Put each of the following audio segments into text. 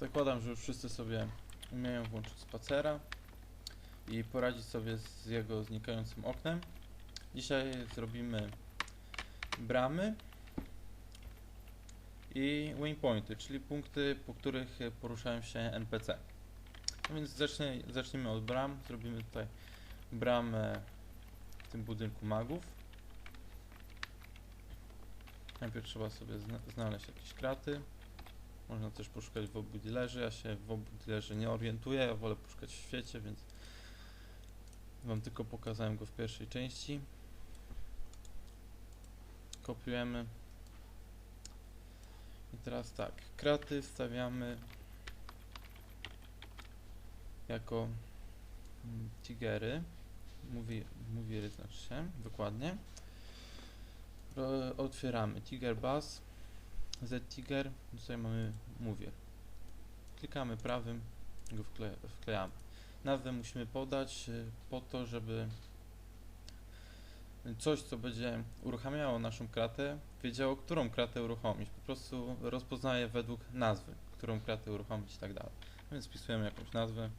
Zakładam, że już wszyscy sobie umieją włączyć spacera i poradzić sobie z jego znikającym oknem. Dzisiaj zrobimy bramy i waypointy, czyli punkty, po których poruszają się NPC. No więc zacznie, zacznijmy od bram. Zrobimy tutaj bramę w tym budynku magów. Najpierw trzeba sobie zna znaleźć jakieś kraty. Można też poszukać w obu dealerze. Ja się w obu dealerze nie orientuję, ja wolę poszukać w świecie, więc Wam tylko pokazałem go w pierwszej części. Kopiujemy. I teraz tak, kraty wstawiamy jako mm, tigery. Mówi, mówiry znaczy się, dokładnie. Otwieramy Tiger Bus, Z Tiger, tutaj mamy mówier. Klikamy prawym, go wkle, wklejamy. Nazwę musimy podać y, po to, żeby coś, co będzie uruchamiało naszą kratę, wiedziało, którą kratę uruchomić. Po prostu rozpoznaje według nazwy, którą kratę uruchomić i tak dalej. Więc wpisujemy jakąś nazwę.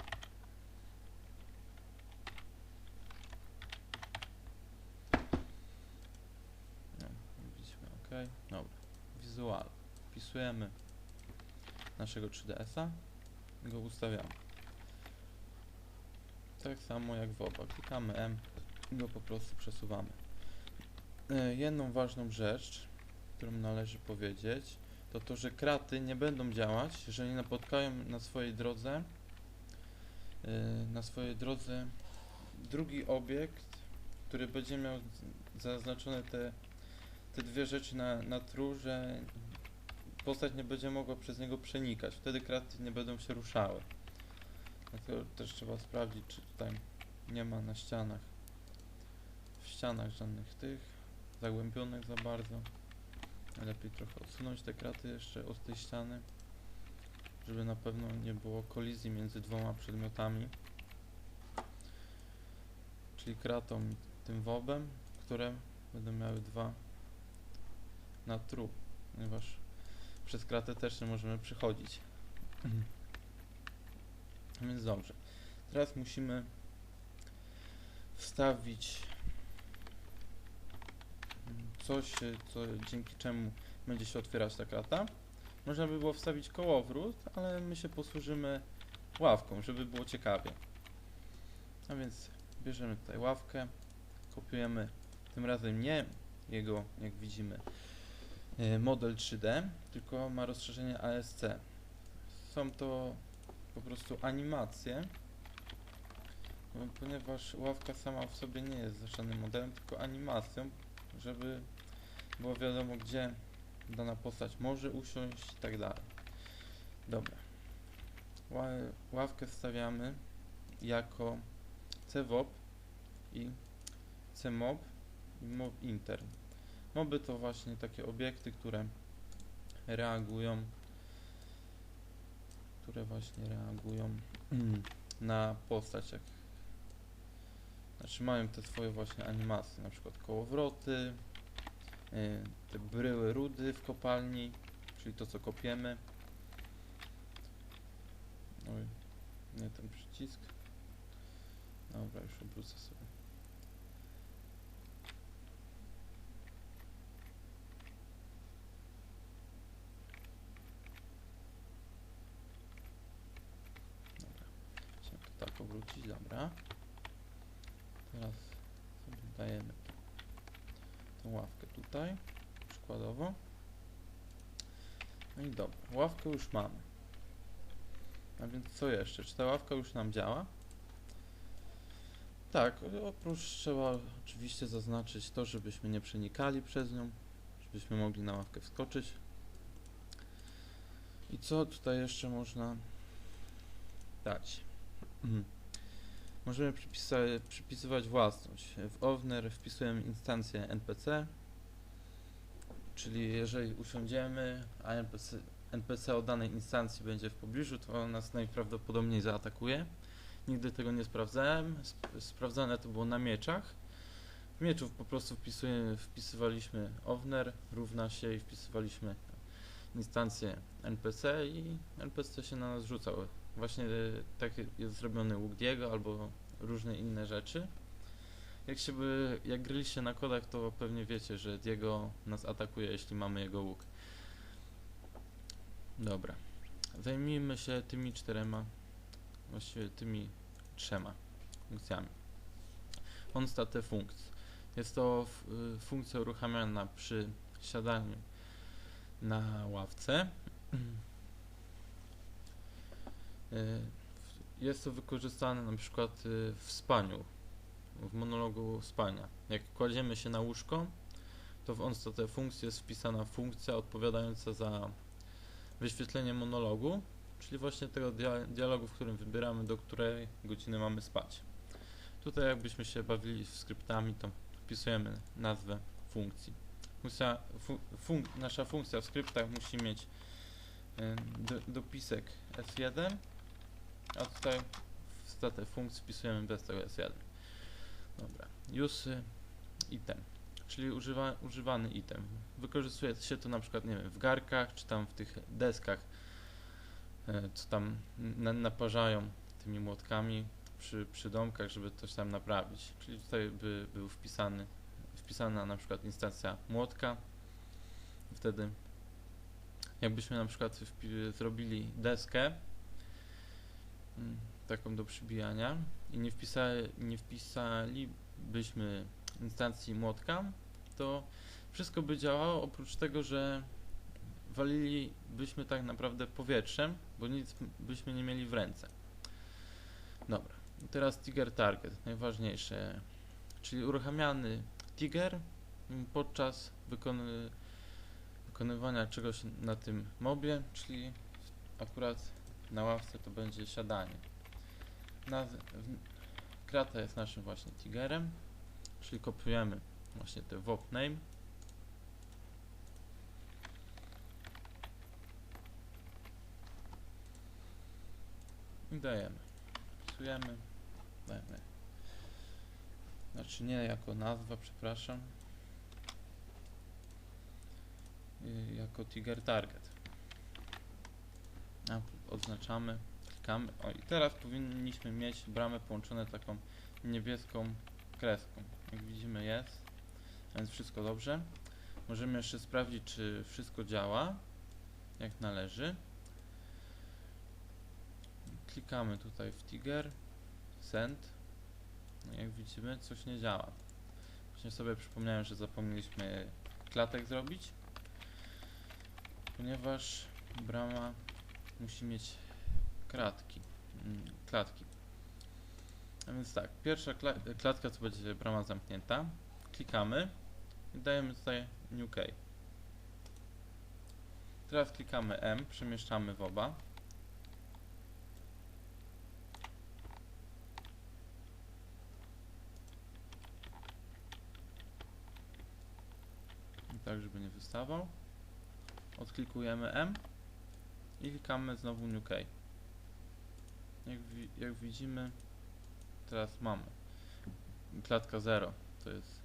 No, widzimy, ok. Dobra. Wizual. Wpisujemy naszego 3ds-a i go ustawiamy. Tak samo jak w oba. Klikamy M i go po prostu przesuwamy. E, Jedną ważną rzecz, którą należy powiedzieć, to to, że kraty nie będą działać, jeżeli napotkają na swojej drodze e, na swojej drodze drugi obiekt, który będzie miał zaznaczone te, te dwie rzeczy na, na true, że postać nie będzie mogła przez niego przenikać. Wtedy kraty nie będą się ruszały. Dlatego też trzeba sprawdzić, czy tutaj nie ma na ścianach w ścianach żadnych tych zagłębionych za bardzo. Lepiej trochę odsunąć te kraty jeszcze od tej ściany, żeby na pewno nie było kolizji między dwoma przedmiotami. Czyli kratą tym wobem, które będą miały dwa na true, ponieważ przez kratę też nie możemy przychodzić. Więc dobrze. Teraz musimy wstawić coś, co, dzięki czemu będzie się otwierać ta krata. Można by było wstawić kołowrót, ale my się posłużymy ławką, żeby było ciekawie. A więc bierzemy tutaj ławkę, kopiujemy tym razem nie jego, jak widzimy, model 3D, tylko ma rozszerzenie ASC. Są to po prostu animacje, no, ponieważ ławka sama w sobie nie jest żadnym modelem, tylko animacją, żeby było wiadomo, gdzie dana postać może usiąść i tak dalej. Dobra. Ła- Ławkę stawiamy jako CWOP i CMOB i MOB intern. Moby to właśnie takie obiekty, które reagują które właśnie reagują na postać, jak znaczy mają te swoje właśnie animacje, na przykład kołowroty, y, te bryły rudy w kopalni, czyli to co kopiemy. Oj, nie ten przycisk. Dobra, już obrócę sobie. Dobra, obrócić, dobra. Teraz sobie dajemy tą ławkę tutaj, przykładowo. No i dobra, ławkę już mamy. A więc co jeszcze? Czy ta ławka już nam działa? Tak, oprócz trzeba oczywiście zaznaczyć to, żebyśmy nie przenikali przez nią, żebyśmy mogli na ławkę wskoczyć. I co tutaj jeszcze można dać? Możemy przypisywać własność. W Owner wpisujemy instancję NPC, czyli jeżeli usiądziemy, a NPC, NPC o danej instancji będzie w pobliżu, to nas najprawdopodobniej zaatakuje. Nigdy tego nie sprawdzałem. Sp- sprawdzane to było na mieczach. W mieczów po prostu wpisywaliśmy Owner, równa się i wpisywaliśmy instancję NPC i NPC się na nas rzucał. Właśnie y, tak jest zrobiony łuk Diego albo różne inne rzeczy. Jak się by, jak gryliście na kodach, to pewnie wiecie, że Diego nas atakuje, jeśli mamy jego łuk. Dobra. Zajmijmy się tymi czterema, właściwie tymi trzema funkcjami. Onstate funkcje. Jest to y, funkcja uruchamiana przy siadaniu na ławce. Y, Jest to wykorzystane na przykład y, w spaniu, w monologu spania. Jak kładziemy się na łóżko, to w onstate funkcji jest wpisana funkcja odpowiadająca za wyświetlenie monologu, czyli właśnie tego dia- dialogu, w którym wybieramy, do której godziny mamy spać. Tutaj jakbyśmy się bawili skryptami, to wpisujemy nazwę funkcji. Funkcja, fu, funk, nasza funkcja w skryptach musi mieć y, do, dopisek S1, a tutaj w statę funkcji wpisujemy bez tego S1. Dobra. Use item, czyli używa, używany item. Wykorzystuje się to na przykład, nie wiem, w garkach, czy tam w tych deskach, y, co tam na, naparzają tymi młotkami przy, przy domkach, żeby coś tam naprawić. Czyli tutaj by był wpisany, wpisana na przykład instancja młotka. Wtedy jakbyśmy na przykład zrobili deskę taką do przybijania i nie, wpisali, nie wpisalibyśmy instancji młotka, to wszystko by działało oprócz tego, że walilibyśmy tak naprawdę powietrzem, bo nic byśmy nie mieli w ręce. Dobra, teraz Tiger Target, najważniejsze, czyli uruchamiany Tiger podczas wykony, wykonywania czegoś na tym mobie, czyli akurat na ławce to będzie siadanie. Naz krata jest naszym właśnie Tigerem, czyli kopiujemy właśnie te WOP name. I dajemy. Wpisujemy. Dajemy. Znaczy nie jako nazwa, przepraszam. Y, jako Tiger Target. Odznaczamy, klikamy. O i teraz powinniśmy mieć bramę połączone taką niebieską kreską. Jak widzimy jest, więc wszystko dobrze. Możemy jeszcze sprawdzić, czy wszystko działa jak należy. Klikamy tutaj w Tiger, Send. No jak widzimy, coś nie działa. Właśnie sobie przypomniałem, że zapomnieliśmy klatek zrobić, ponieważ brama musi mieć kratki, mm, klatki. A więc tak, pierwsza kla- klatka to będzie brama zamknięta. Klikamy i dajemy tutaj New. Teraz klikamy M, przemieszczamy w oba. I tak, żeby nie wystawał. Odklikujemy M i klikamy znowu New Key. Jak, wi jak widzimy, teraz mamy klatka 0 to jest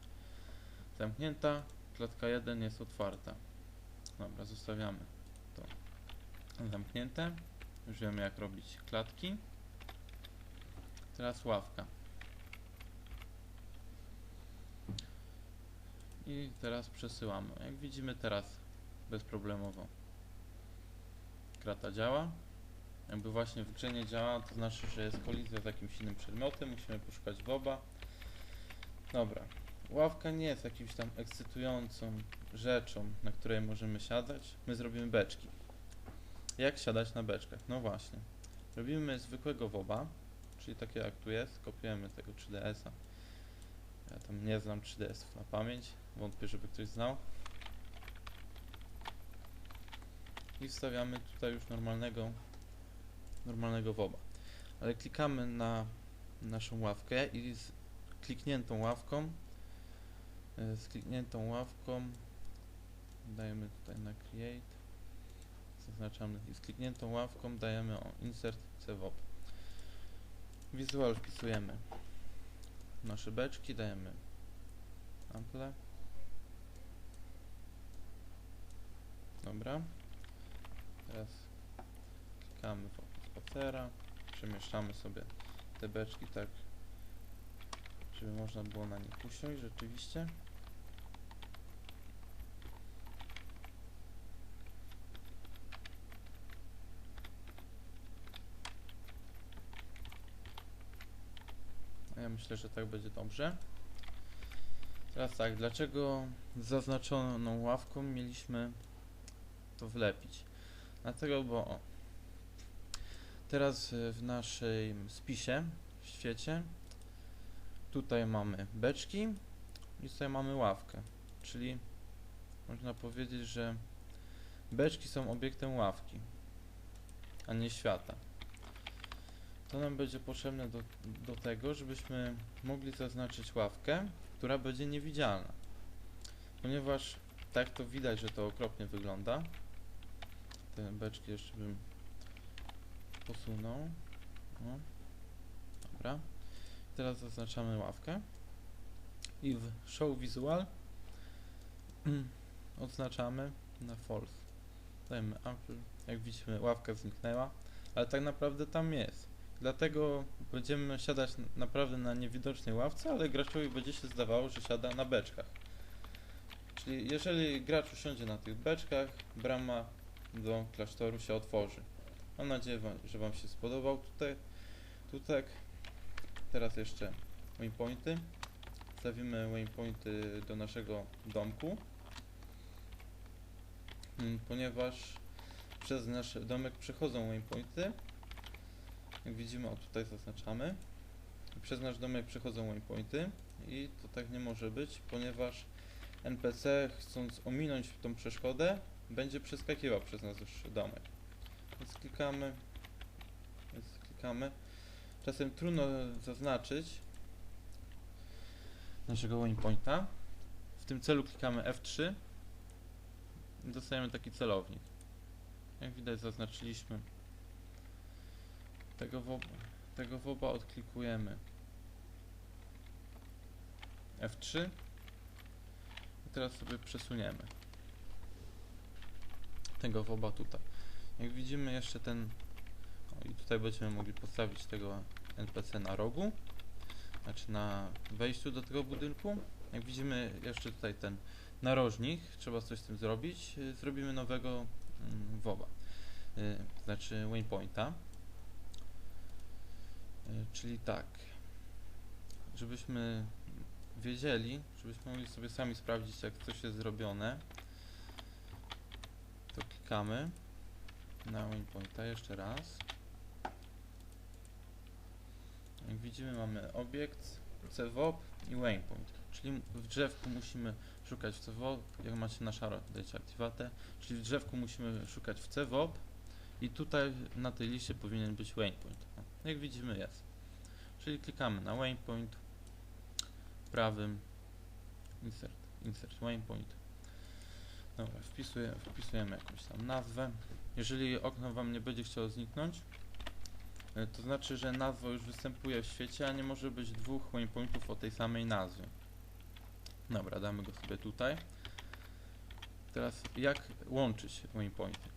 zamknięta, klatka 1 jest otwarta. Dobra, zostawiamy to zamknięte. Już wiemy jak robić klatki. Teraz ławka. I teraz przesyłamy. Jak widzimy teraz bezproblemowo krata działa. Jakby właśnie w grze nie działa, to znaczy, że jest kolizja z jakimś innym przedmiotem, musimy poszukać WOBA. Dobra. Ławka nie jest jakimś tam ekscytującą rzeczą, na której możemy siadać. My zrobimy beczki. Jak siadać na beczkach? No właśnie. Robimy zwykłego WOBA, czyli takie jak tu jest, kopiujemy tego 3DS-a. Ja tam nie znam 3DS-ów na pamięć, wątpię, żeby ktoś znał. I wstawiamy tutaj już normalnego normalnego WOBA. Ale klikamy na naszą ławkę i z klikniętą ławką e, z klikniętą ławką dajemy tutaj na create zaznaczamy i z klikniętą ławką dajemy o insert cwop wizual wpisujemy. Nasze beczki dajemy. Ample. Dobra Teraz klikamy wokół spacera, przemieszczamy sobie te beczki tak, żeby można było na nich usiąść rzeczywiście. A Ja myślę, że tak będzie dobrze. Teraz tak, dlaczego zaznaczoną ławką mieliśmy to wlepić? Dlatego, bo o, teraz y, w naszym spisie, w świecie, tutaj mamy beczki i tutaj mamy ławkę, czyli można powiedzieć, że beczki są obiektem ławki, a nie świata. To nam będzie potrzebne do, do tego, żebyśmy mogli zaznaczyć ławkę, która będzie niewidzialna. Ponieważ tak to widać, że to okropnie wygląda. Te beczki jeszcze bym posunął. O. Dobra. Teraz zaznaczamy ławkę. I w Show Visual odznaczamy na false. Dajemy Apple. Jak widzimy ławka zniknęła, ale tak naprawdę tam jest. Dlatego będziemy siadać naprawdę na niewidocznej ławce, ale graczowi będzie się zdawało, że siada na beczkach. Czyli jeżeli gracz usiądzie na tych beczkach, brama do klasztoru się otworzy. Mam nadzieję, że Wam się spodobał tutaj. Tutaj. Teraz jeszcze waypointy. Wstawimy waypointy do naszego domku. Mm, Ponieważ przez nasz domek przechodzą waypointy, jak widzimy, o tutaj zaznaczamy. Przez nasz domek przechodzą waypointy i to tak nie może być, ponieważ NPC chcąc ominąć tą przeszkodę, będzie przeskakiwał przez nasz domek. Więc klikamy, więc klikamy. Czasem trudno zaznaczyć naszego waypointa. W tym celu klikamy F3 i dostajemy taki celownik. Jak widać zaznaczyliśmy tego woba, tego woba odklikujemy F3 i teraz sobie przesuniemy tego woba tutaj. Jak widzimy jeszcze ten o, i tutaj będziemy mogli postawić tego NPC na rogu znaczy na wejściu do tego budynku. Jak widzimy jeszcze tutaj ten narożnik, trzeba coś z tym zrobić. Zrobimy nowego mm, woba, y, znaczy waypointa. Y, Czyli tak, żebyśmy wiedzieli, żebyśmy mogli sobie sami sprawdzić, jak coś jest zrobione, klikamy na waypointa jeszcze raz. Jak widzimy, mamy obiekt, CWOP i waypoint, czyli w drzewku musimy szukać w CWOP, jak macie na szaro, dajcie aktywatę, czyli w drzewku musimy szukać w CWOP i tutaj na tej liście powinien być waypoint. Jak widzimy jest. Czyli klikamy na waypoint, prawym, insert, insert waypoint. Dobra, wpisuję, wpisujemy jakąś tam nazwę. Jeżeli okno Wam nie będzie chciało zniknąć, e, to znaczy, że nazwa już występuje w świecie, a nie może być dwóch waypointów o tej samej nazwie. Dobra, damy go sobie tutaj. Teraz jak łączyć waypointy?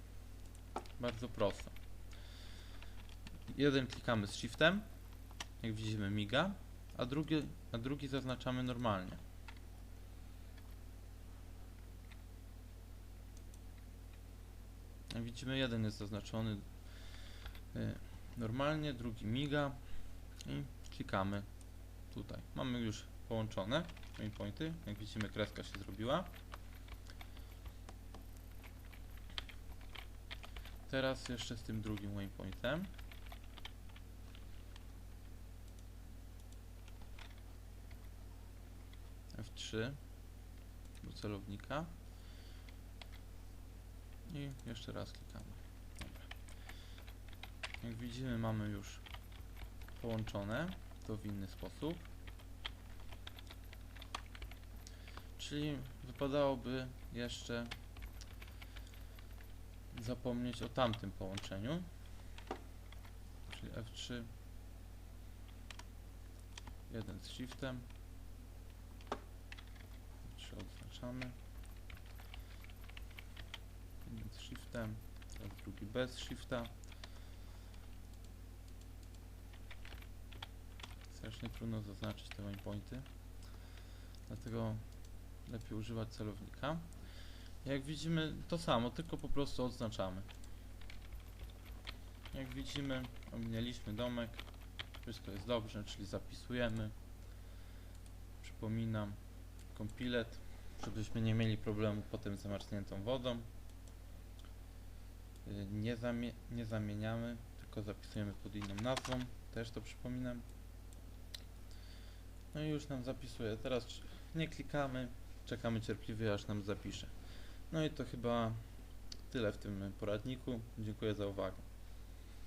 Bardzo prosto. Jeden klikamy z shiftem, jak widzimy miga, a drugi, a drugi zaznaczamy normalnie. Jak widzimy, jeden jest zaznaczony y, normalnie, drugi miga i klikamy tutaj. Mamy już połączone waypointy. Jak widzimy, kreska się zrobiła. Teraz jeszcze z tym drugim waypointem. F3 do celownika i jeszcze raz klikamy. Dobra. Jak widzimy mamy już połączone to w inny sposób. Czyli wypadałoby jeszcze zapomnieć o tamtym połączeniu. Czyli F3 jeden z shiftem 3 odznaczamy. Jeden z shiftem. a drugi bez shifta. Strasznie trudno zaznaczyć te waypointy, dlatego lepiej używać celownika. Jak widzimy to samo, tylko po prostu odznaczamy. Jak widzimy, ominęliśmy domek, wszystko jest dobrze, czyli zapisujemy. Przypominam, kompilet, żebyśmy nie mieli problemu potem z zamarzniętą wodą. Y, Nie, zamie nie zamieniamy, tylko zapisujemy pod inną nazwą, też to przypominam. No i już nam zapisuje. Teraz nie klikamy, czekamy cierpliwie aż nam zapisze. No i to chyba tyle w tym poradniku. Dziękuję za uwagę.